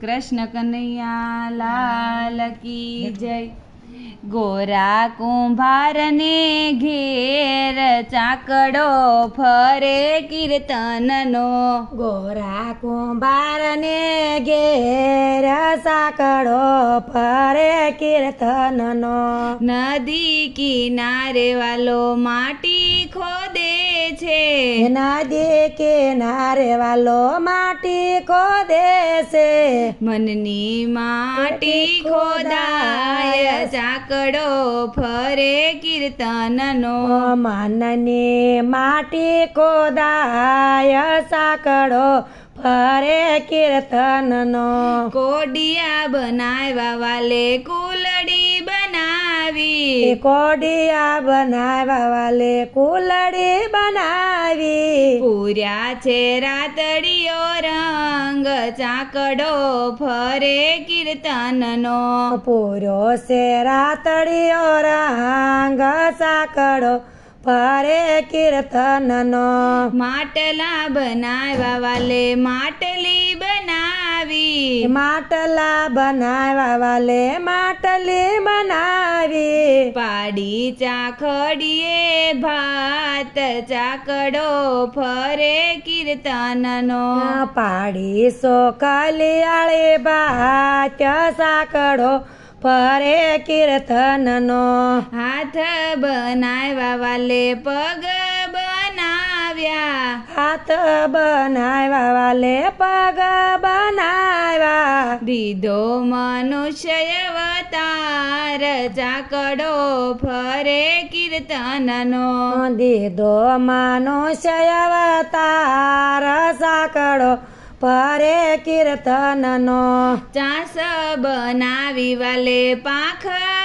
કૃષ્ણ કનૈયા લાલ કી જય. ગોરા કુંભારને ઘેર ચાકડો ફરે કીર્તનનો. ગોરા કુંભારને ઘેર સાકડો ફરે કીર્તનનો. નદી કિનારે વાલો માટી છે નદી કિનારે વાલો માટી ખોદે છે મનની માટી ખોદાય. ચાકડો ફરે કીર્તનનો. મનની માટી ખોદાય સાકડો ફરે કીર્તનનો. કોડિયા બનાવ્યા વાલે કુલડી બનાવી. કોડિયા બનાવવા વાલે કુલડી બનાવી. પૂર્યા છે રાતડીઓ રંગ ચાકડો ફરે કીર્તનનો. પૂરો છે રાતડીઓ રંગ ચાકડો ફરે કીર્તનનો. માટલા બનાવવા વાલે માટલી બનાવી માટલા બનાવ્યા વાલે માટલી બનાવી પાડી ચાખડીએ ભાત ચાકડો ફરે કીર્તનનો પાડી સો કલિયાળે બાચ સાકડો ફરે કીર્તનનો હાથ બનાવ્યા વાલે પગ બનાવ્યા હાથ બનાવ્યા વાલે પગ બનાવ્યા દીધો મનુષ્ય અવતાર ચાકડો ફરે કીર્તનનો દીધો મનુષ્ય અવતાર સાકડો ફરે કીર્તનનો ચાસ બનાવી વાલે પાંખ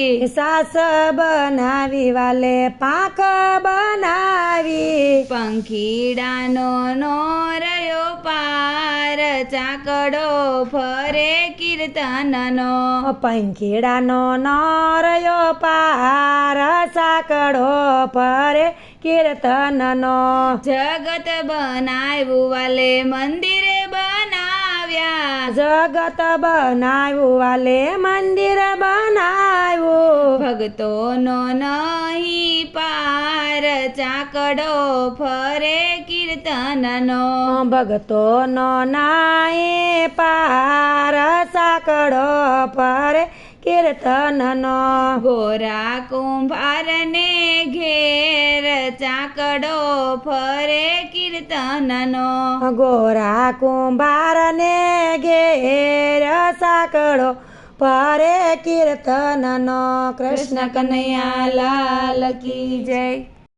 બનાવી સાસ બનાવી વાલે પાંખ બનાવી. પંખીડાનો નો રયો પાર ચાકડો ફરે કીર્તનનો. પંખીડાનો નરયો પાર ચાકડો ફરે કીર્તનનો. જગત બનાવ્યું વાલે મંદિર બનાવ્યા. જગત બનાવ્યું વાલે મંદિર બનાવ્યું. ભક્તોનો નહીં પાર ચાકડો ફરે કીર્તનનો. ભક્તોનો નાય પાર ચાકડો ફરે કીર્તનનો. ગોરા કુંભારને ઘેર ચાકડો ફરે કીર્તનનો. ગોરા કુંભારને ઘેર સાકડો ફરે કીર્તનનો કૃષ્ણ કનૈયા લાલ કી જય.